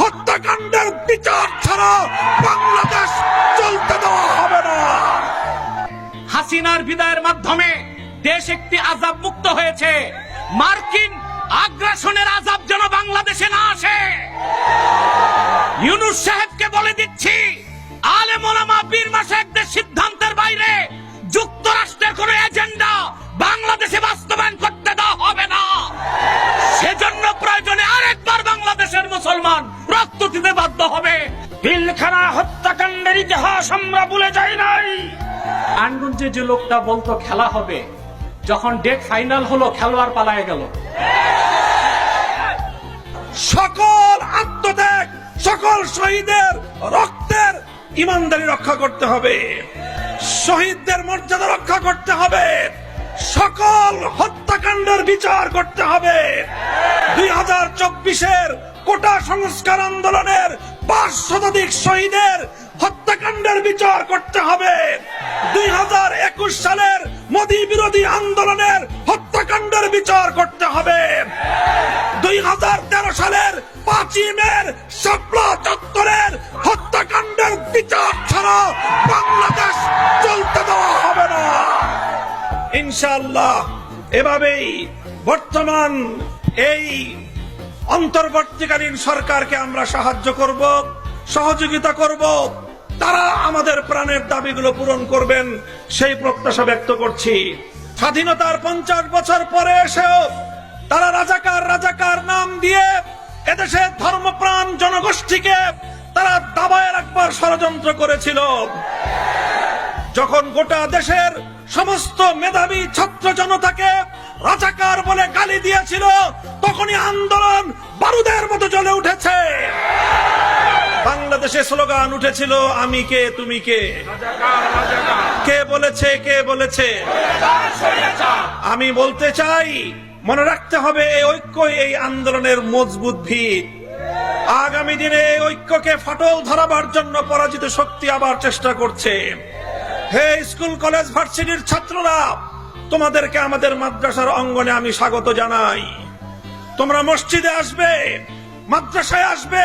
হত্যাকাণ্ডের বিচার ছাড়া বাংলাদেশ চলতে দেওয়া হবে না। হাসিনার বিদায়ের মাধ্যমে দেশ একটি আজাব মুক্ত হয়েছে। মার্কিন আগ্রাসনের আজাব যেন বাংলাদেশে না আসে। ইউনুস সাহেবকে বলে দিচ্ছি আলে মোলামা বীর মাসাকদের সিদ্ধান্তের বাইরে লোকটা বলতো খেলা হবে। যখন ডেট ফাইনাল হলো, খেলোয়াড় পালায় গেল। সকল আত্মত্যাগ, সকল শহীদের রক্তের ইমানদারি রক্ষা করতে হবে। শহীদদের মর্যাদা রক্ষা করতে হবে। সকল হত্যাকাণ্ডের বিচার করতে হবে। দুই হাজার চব্বিশের কোটা সংস্কার আন্দোলনের পাঁচ শতাধিক শহীদের হত্যাকাণ্ডের বিচার করতে হবে। দুই হাজার একুশ সালের মোদী বিরোধী আন্দোলনের হত্যাকাণ্ডের বিচার করতে হবে। দুই হাজার তেরো সালের পাঁচই মের শাপলা চত্বরের হত্যাকাণ্ডের বিচার ছাড়া বাংলাদেশ চলতে দেওয়া হবে না। ইনশাল্লাহ এভাবেই বর্তমান এই অন্তর্বর্তীকালীন সরকারকে আমরা সাহায্য করব, সহযোগিতা করব। তারা আমাদের প্রাণের দাবিগুলো পূরণ করবেন, সেই প্রত্যাশা ব্যক্ত করছি। স্বাধীনতার পঞ্চাশ বছর পরে এসেও তারা রাজাকার রাজাকার নাম দিয়ে এদেশের ধর্মপ্রাণ জনগোষ্ঠীকে তারা দাবায় রাখবার ষড়যন্ত্র করেছিল। যখন গোটা দেশের সমস্ত মেধাবী ছাত্র জনতাকে রাজাকার বলে গালি দিয়েছিল, তখনই আন্দোলন বারুদের মতো জ্বলে উঠেছে। বাংলাদেশে স্লোগান উঠেছিল, আমি কে, তুমি কে? কে বলেছে কে বলেছে? আমি বলতে চাই, মনে রাখতে হবে, এই ঐক্য এই আন্দোলনের মজবুত ভিত। আগামী দিনে এই ঐক্যকে ফাটল ধরাবার জন্য পরাজিত শক্তি আবার চেষ্টা করছে। হে স্কুল, কলেজ, ভার্সিটির ছাত্ররা, তোমাদেরকে আমাদের মাদ্রাসার অঙ্গনে আমি স্বাগত জানাই। তোমরা মসজিদে আসবে, মাদ্রাসায় আসবে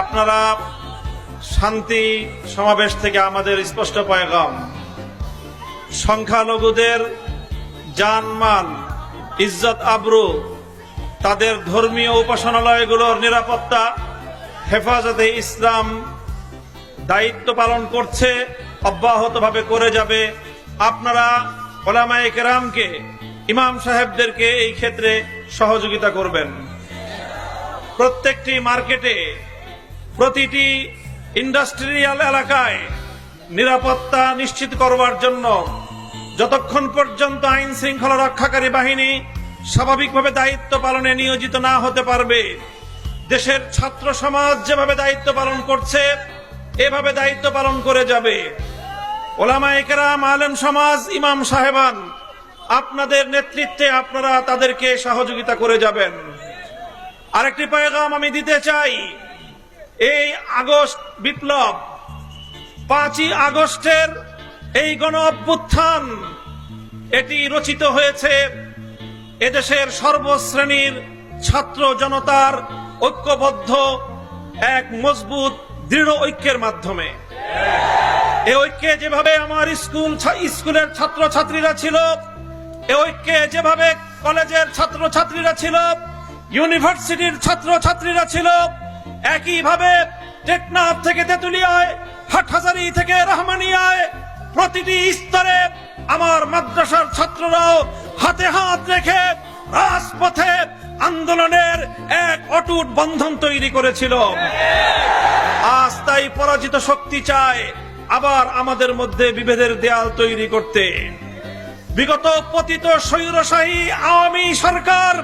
আপনারা শান্তি সমাবেশ থেকে আমাদের স্পষ্ট পয়গাম। সংখ্যালঘুদের জানমান ইজ্জত আবরু, তাদের ধর্মীয় উপাসনালয়গুলোর নিরাপত্তা, হেফাজতে ইসলাম দায়িত্ব পালন করছে, অব্যাহতভাবে করে যাবে। আপনারা ওলামায়ে কেরামকে, ইমাম সাহেবদেরকে এই ক্ষেত্রে সহযোগিতা করবেন। প্রত্যেকটি মার্কেটে প্রতিটি ইন্ডাস্ট্রিয়াল এলাকায় নিরাপত্তা নিশ্চিত করবার জন্য যতক্ষণ পর্যন্ত আইন শৃঙ্খলা রক্ষাকারী বাহিনী স্বাভাবিকভাবে দায়িত্ব পালনে নিয়োজিত না হতে পারবে, দেশের ছাত্র সমাজ যেভাবে দায়িত্ব পালন করছে, এভাবে দায়িত্ব পালন করে যাবে। ওলামা একরাম আলেম সমাজ, ইমাম সাহেবান, আপনাদের নেতৃত্বে আপনারা তাদেরকে সহযোগিতা করে যাবেন। আরেকটি পয়গাম আমি দিতে চাই আগস্ট বিপ্লব। পাঁচই আগস্টের এই গণ অভ্যুত্থান, এটি রচিত হয়েছে এদেশের সর্বশ্রেণীর ছাত্র জনতার ঐক্যবদ্ধ এক মজবুত, দৃঢ় ঐক্যের মাধ্যমে। এ ঐক্যে যেভাবে আমার স্কুল স্কুলের ছাত্র ছাত্রীরা ছিল, এ ঐক্যে যেভাবে কলেজের ছাত্র ছাত্রীরা ছিল, ইউনিভার্সিটির ছাত্র ছাত্রীরা ছিল, একইভাবে টেকনাফ থেকে তেতুলিয়ায়, হাটহাজারি থেকে রহমানিয়ায় প্রতিটি স্তরে আমার মাদ্রাসার ছাত্ররাও হাতে হাত রেখে রাজপথে আন্দোলনের এক অটুট বন্ধন তৈরি করেছিল। আজ তাই পরাজিত শক্তি চায় আবার আমাদের মধ্যে বিভেদের দেয়াল তৈরি করতে। বিগত পতিত স্বৈরশাহী আওয়ামী সরকার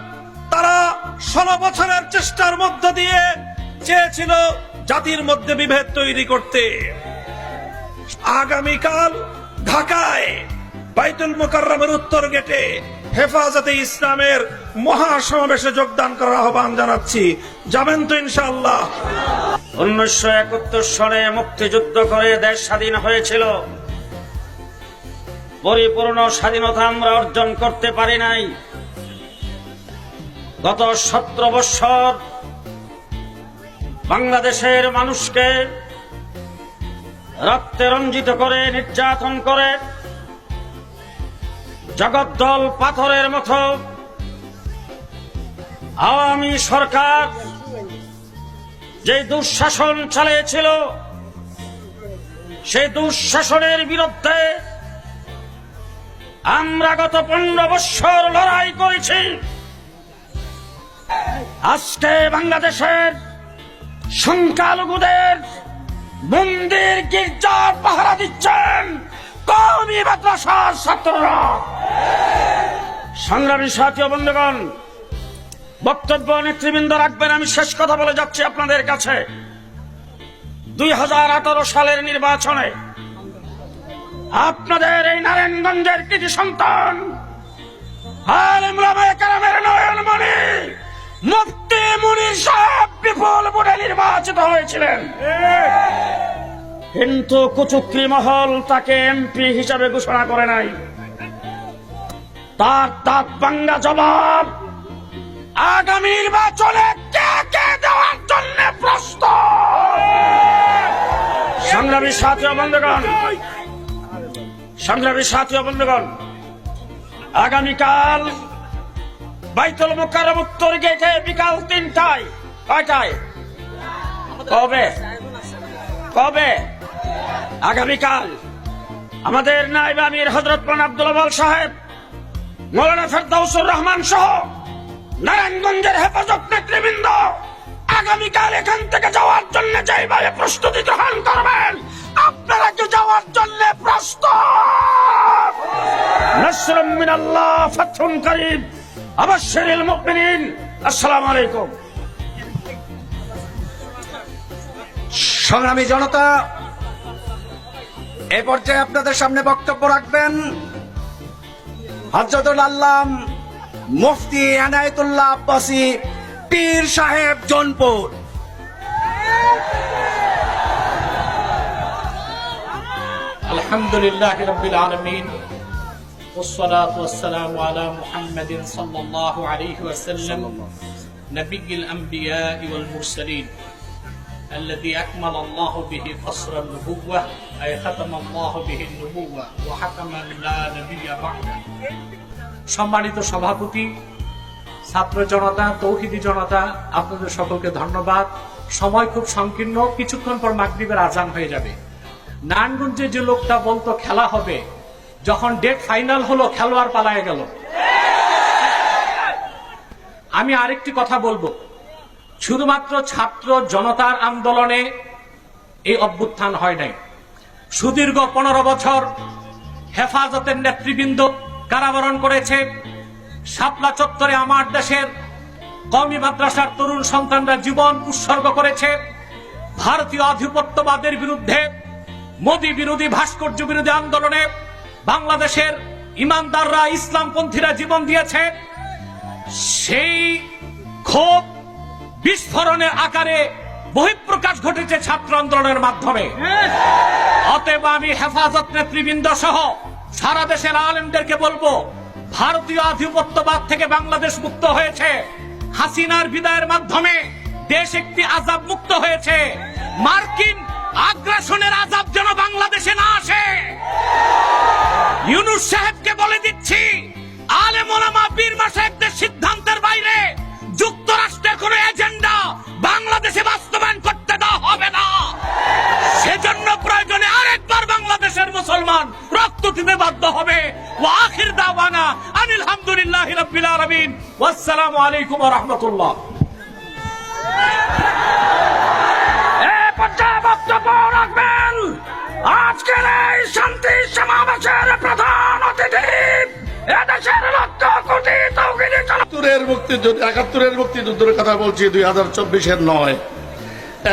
তারা ষোলো বছরের চেষ্টার মধ্য দিয়ে চেয়েছিল জাতির মধ্যে বিভেদ তৈরি করতে। আগামীকাল ঢাকায় বাইতুল মোকাররমের উত্তর গেটে হেফাজতে ইসলামের মহাসমাবেশে যোগদান করার আহ্বান জানাচ্ছি। যাবেন তো ইনশাআল্লাহ। উনিশশো একাত্তর সনে মুক্তিযুদ্ধ করে দেশ স্বাধীন হয়েছিল। পরিপূর্ণ স্বাধীনতা আমরা অর্জন করতে পারি নাই। গত সতেরো বৎসর বাংলাদেশের মানুষকে রক্তে রঞ্জিত করে, নির্যাতন করে, জগদ্দল পাথরের মতো আওয়ামী সরকার যে দুঃশাসন চালিয়েছিল, সেই দুঃশাসনের বিরুদ্ধে আমরা গত পনেরো বৎসর লড়াই করেছি। আজকে বাংলাদেশের সংখ্যালঘুদের মন্দির গির্জার পাহারা দিচ্ছেন? কমি মাদ্রাসার ছাত্ররা। সংগ্রামী সাথী বন্ধুগণ, বক্তব্য নেতৃবৃন্দ রাখবেন, আমি শেষ কথা বলে যাচ্ছি আপনাদের কাছে। দুই হাজার আঠারো সালের নির্বাচনে আপনাদের এই নারায়ণগঞ্জের কৃতি সন্তান মুফতি মুনির সাহেব বিপুল ভোটে নির্বাচিত হয়েছিলেন। কিন্তু কুচুক্রি মহল তাকে এমপি হিসাবে ঘোষণা করে নাই। তার দাঁত বাঙ্গা জবাব, আগামী নির্বাচনে কে কে দেওয়ার জন্য প্রস্তুত? সংগ্রামী সাথী বন্ধুগণ, সংগ্রামী সাথী বন্ধুগণ, আগামীকাল বাইতুল মোকাররম উত্তর গেটে বিকাল তিনটায় কয়টায়? কবে? কবে? আগামীকাল। আমাদের নাইব আমির হজরত আব্দুল সাহেব, মৌলানা ফেরদাউসুর রহমান সহ নারায়ণগঞ্জের হেফাজত নেতৃবৃন্দ আগামীকাল এখান থেকে যাওয়ার জন্য যেভাবে প্রস্তুতি গ্রহণ করবেন, আপনারা কি যাওয়ার জন্য প্রস্তুত? নসরুম মিনাল্লাহ ফাতহুন করিম আবাশশিরিল মুমিনিন। আসসালামু আলাইকুম। সংগ্রামী জনতা এ পর্যায়ে আপনাদের সামনে বক্তব্য রাখবেন হজরতুল আল্লাম মুফতি এনায়েতুল্লাহ আব্বাসী পীর সাহেব জনপুর الحمد لله رب العالمين والصلاة والسلام على محمد صلى الله عليه وسلم نبي الأنبياء والمرسلين الذي أكمل الله به قصر النبوة أي ختم الله به النبوة وحكم لا نبي بعده সম্মানিত সভাপতি ছাত্র জনতা তৌহিদি জনতা আপনাদের সকলকে ধন্যবাদ সময় খুব সংকীর্ণ কিছুক্ষণ পর মাগরিবের আজান হয়ে যাবে নারায়ণগঞ্জে যে লোকটা বলতো খেলা হবে যখন ডেট ফাইনাল হলো খেলোয়াড় পালায় গেল আমি আরেকটি কথা বলবো শুধুমাত্র ছাত্র জনতার আন্দোলনে এই অভ্যুত্থান হয় নাই। সুদীর্ঘ পনেরো বছর হেফাজতের নেতৃবৃন্দ কারাবরণ করেছে। শাপলা চত্বরে আমার দেশের কমি মাদ্রাসার তরুণ সন্তানরা জীবন উৎসর্গ করেছে। ভারতীয় আধিপত্যবাদের বিরুদ্ধে, মোদী বিরোধী ভাস্কর্য বিরোধী আন্দোলনে বাংলাদেশের ইমানদাররা, ইসলামপন্থীরা জীবন দিয়েছে। সেই ক্ষোভ বিস্ফোরণের আকারে বহিঃপ্রকাশ ঘটেছে ছাত্র আন্দোলনের মাধ্যমে। অতএব আমি হেফাজত নেতৃবৃন্দ সহ সারা দেশের আলেমদেরকে বলব, ভারতীয় আধিপত্যবাদ থেকে বাংলাদেশ মুক্ত হয়েছে। হাসিনার বিদায়ের মাধ্যমে দেশ একটি আজাব মুক্ত হয়েছে। মার্কিন আগ্রাসনের আজাব যেন বাংলাদেশে আলাইকুম রাহমাতুল্লাহ। আজকের এই শান্তি সমাবেশের প্রধান অতিথি একাত্তরের মুক্তিযুদ্ধ, একাত্তরের মুক্তিযুদ্ধের কথা বলছি দুই হাজার চব্বিশের নয়।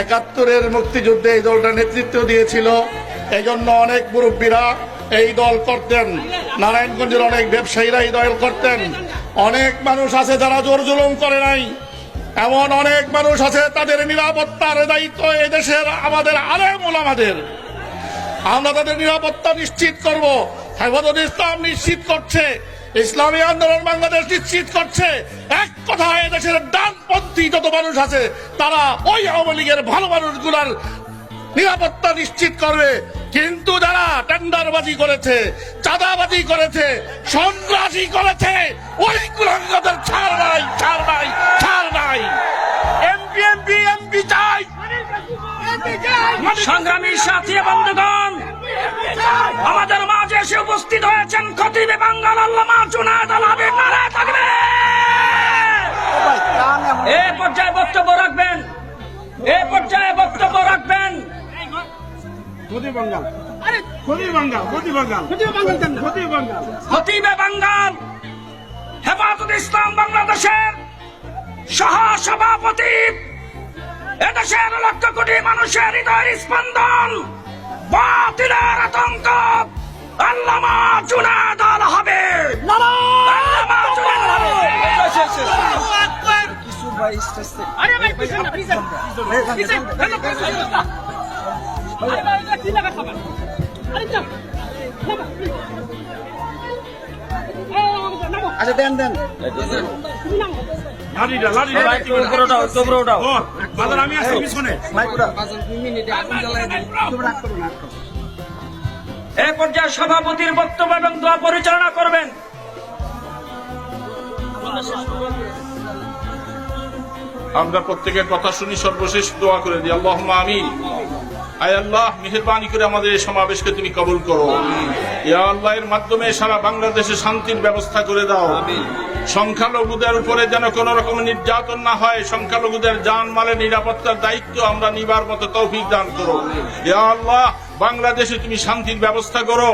একাত্তরের মুক্তিযুদ্ধে এই দলটা নেতৃত্ব দিয়েছিল। এই জন্য অনেক মুরব্বীরা এই দল করতেন। নারায়ণগঞ্জের অনেক ব্যবসায়ীরা এই দল করতেন। অনেক মানুষ আছে যারা জোর জুলুম করে নাই। এমন অনেক মানুষ আছে তাদের নিরাপত্তার দায়িত্ব এদেশের আমাদের আলেম ওলামাদের আমরা তাদের নিরাপত্তা নিশ্চিত করব। হেফাজত ইসলাম নিশ্চিত করছে। ইসলামী আন্দোলন বাংলাদেশ নিশ্চিত করছে। এক কথায় দেশের ডানপন্থী যত মানুষ আছে, তারা ওই আওয়ামী লীগের ভালো মানুষগুলার নিরাপত্তা নিশ্চিত করবে। কিন্তু যারা টেন্ডারবাজি করেছে, চাঁদাবাজি করেছে, সন্ত্রাসী করেছে ওই কুলাঙ্গাদের ছাড় নাই ছাড় নাই ছাড় নাই। এমপি এমপি এমপি চাই। সংগ্রামী সাথী বন্ধুগণ আমাদের মাঝে এসে উপস্থিত হয়েছেন খতিবে বাঙ্গাল আল্লামা জুনায়দ আল হাবিব নারায় থাকবে। এ পর্যায়ে বক্তব্য রাখবেন এ পর্যায়ে বক্তব্য রাখবেন। খতিবে বাঙ্গাল। হেফাজত ইসলাম বাংলাদেশের সহ সভাপতি এদেশের লক্ষ কোটি মানুষের হৃদয়ের স্পন্দন। বাতিলের আতঙ্ক। আল্লামা জুনাদ আরে ভাই আচ্ছা দেন দেন। এ পর্যায়ে সভাপতির বক্তব্য এবং দোয়া পরিচালনা করবেন। আমরা প্রত্যেকের কথা শুনি সর্বশেষ দোয়া করে দিই। আল্লাহ আমিন। আয় আল্লাহ মেহরবানি করে আমাদের এই সমাবেশকে তুমি কবুল করো। ইয়া আল্লাহ এর মাধ্যমে সারা বাংলাদেশে শান্তির ব্যবস্থা করে দাও। সংখ্যালঘুদের উপরে যেন কোন রকম নির্যাতন না হয় সংখ্যালঘুদের জান মালের নিরাপত্তার দায়িত্ব আমরা নিবার মতো তৌফিক দান করো। ইয়া আল্লাহ বাংলাদেশে তুমি শান্তির ব্যবস্থা করো।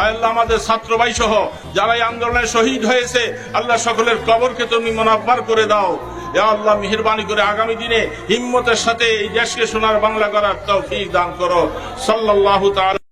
আয় আল্লাহ আমাদের ছাত্র ভাই সহ যারা এই আন্দোলনে শহীদ হয়েছে আল্লাহ সকলের কবরকে তুমি মনাব্বার করে দাও। আল্লাহ, মেহরবানি করে আগামী দিনে হিম্মতের সাথে এই দেশকে সোনার বাংলা করার তৌফিক দান করো। সাল্লাল্লাহু তাআলা